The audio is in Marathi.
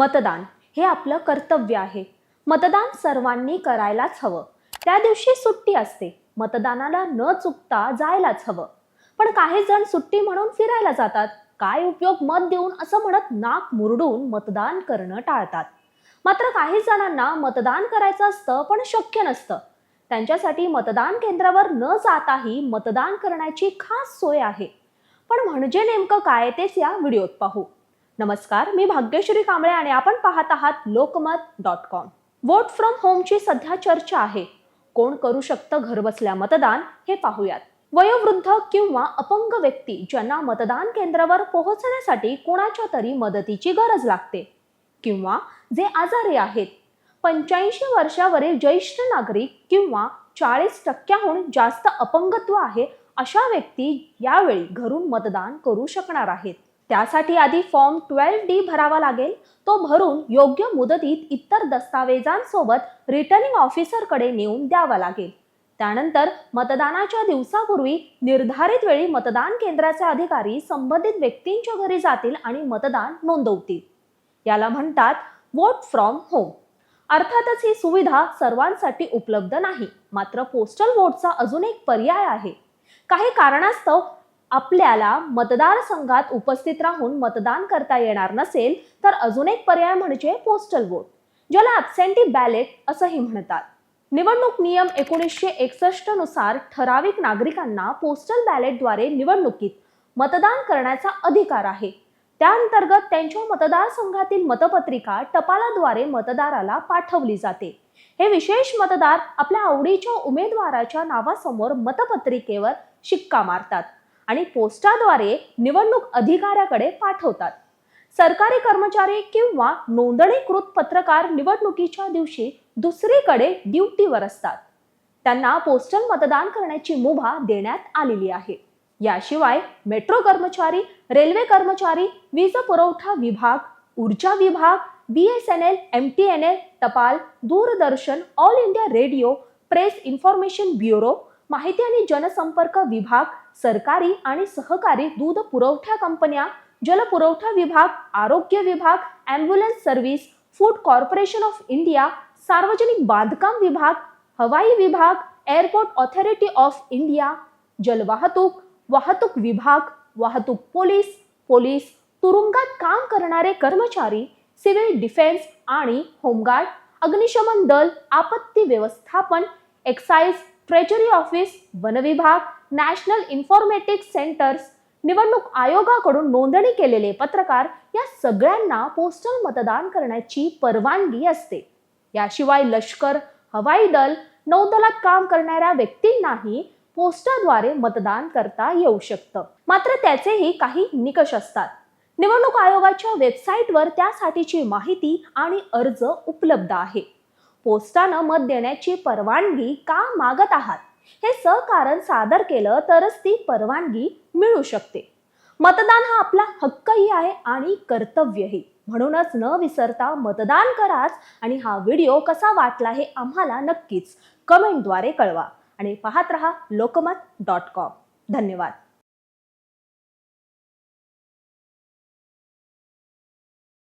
मतदान हे आपलं कर्तव्य आहे. मतदान सर्वांनी करायलाच हवं. त्या दिवशी सुट्टी असते. मतदानाला न चुकता जायलाच हवं. पण काही जण सुट्टी म्हणून फिरायला जातात. काय उपयोग मत देऊन असं म्हणत नाक मुरडून मतदान करणं टाळतात. मात्र काही जणांना मतदान करायचं असतं पण शक्य नसतं. त्यांच्यासाठी मतदान केंद्रावर न जाताही मतदान करण्याची खास सोय आहे. पण म्हणजे नेमकं काय तेच या व्हिडिओत पाहू. नमस्कार मी भाग्यश्री कांबळे आणि आपण पाहत आहात Lokmat dot com. Vote from होमची सध्या चर्चा आहे. कोण करू शकतं घरबसल्या मतदान हे पाहूयात. वयोवृद्ध किंवा अपंग व्यक्ती ज्यांना मतदान केंद्रावर पोहोचण्यासाठी कोणाच्या तरी मदतीची गरज लागते किंवा जे आजारी आहेत. पंच्याऐंशी वर्षावरील ज्येष्ठ नागरिक किंवा चाळीस टक्क्याहून जास्त अपंगत्व आहे अशा व्यक्ती यावेळी घरून मतदान करू शकणार आहेत. त्यासाठी आधी फॉर्म ट्वेल्व डी भरावा लागेल. तो भरून योग्य मुदतीत इतर दस्तावेजांसोबत रिटर्निंग ऑफिसरकडे नेऊन द्यावा लागेल. त्यानंतर मतदानाच्या दिवसापूर्वी निर्धारित वेळी मतदान केंद्राचे अधिकारी संबंधित व्यक्तींच्या घरी जातील आणि मतदान नोंदवतील. याला म्हणतात वोट फ्रॉम होम अर्थातच ही सुविधा सर्वांसाठी उपलब्ध नाही. मात्र पोस्टल वोटचा अजून एक पर्याय आहे. काही कारणास्तव आपल्याला मतदारसंघात उपस्थित राहून मतदान करता येणार नसेल तर अजून एक पर्याय म्हणजे पोस्टल वोट ज्याला ॲब्सेंटी बॅलेट असंही म्हणतात. निवडणूक नियम एकोणीसशे एकसष्टनुसार ठराविक नागरिकांना पोस्टल बॅलेटद्वारे निवडणुकीत मतदान करण्याचा अधिकार आहे. त्याअंतर्गत त्यांच्या मतदारसंघातील मतपत्रिका टपालाद्वारे मतदाराला पाठवली जाते. हे विशेष मतदार आपल्या आवडीच्या उमेदवाराच्या नावासमोर मतपत्रिकेवर शिक्का मारतात. आणि पोस्टाद्वारे निवडणूक अधिकाऱ्याकडे पाठवतात. सरकारी कर्मचारी किंवा नोंदणीकृत पत्रकार निवडणुकीच्या दिवशी दुसरीकडे ड्युटीवर असतात. त्यांना पोस्टल मतदान करण्याची मुभा देण्यात आलेली आहे. याशिवाय मेट्रो कर्मचारी रेल्वे कर्मचारी वीज पुरवठा विभाग ऊर्जा विभाग B S N L M T N L टपाल दूरदर्शन All India Radio Press Information Bureau माहिती आणि जनसंपर्क विभाग सरकारी आणि सहकारी दूध पुरवठा कंपन्या जलपुरवठा विभाग आरोग्य विभाग ambulance service Food Corporation of India सार्वजनिक बांधकाम विभाग हवाई विभाग एअरपोर्ट ऑथॉरिटी ऑफ इंडिया जलवाहतूक वाहतूक विभाग वाहतूक पोलीस पोलीस तुरुंगात काम करणारे कर्मचारी सिव्हिल डिफेन्स आणि होमगार्ड अग्निशमन दल आपत्ती व्यवस्थापन एक्साईज ट्रेजरी ऑफिस वनविभाग नॅशनल इन्फॉर्मेटिक्स सेंटर्स निवडणूक आयोगाकडून नोंदणी केलेले पत्रकार या सगळ्यांना पोस्टल मतदान करण्याची परवानगी असते. याशिवाय लष्कर हवाई दल नौदलात काम करणाऱ्या व्यक्तींनाही पोस्टाद्वारे मतदान करता येऊ शकतं. मात्र त्याचेही काही निकष असतात. निवडणूक आयोगाच्या वेबसाईटवर त्यासाठीची माहिती आणि अर्ज उपलब्ध आहे. पोस्टानं मत देण्याची परवानगी का मागत आहात? हे सहकारण सादर केलं तरच ती परवानगी मिळू शकते. मतदान हा आपला हक्कही आहे आणि कर्तव्यही. म्हणूनच न विसरता मतदान कराच आणि हा व्हिडिओ कसा वाटला हे आम्हाला नक्कीच कमेंटद्वारे कळवा. आणि पाहत रहा लोकमत डॉट कॉम. धन्यवाद.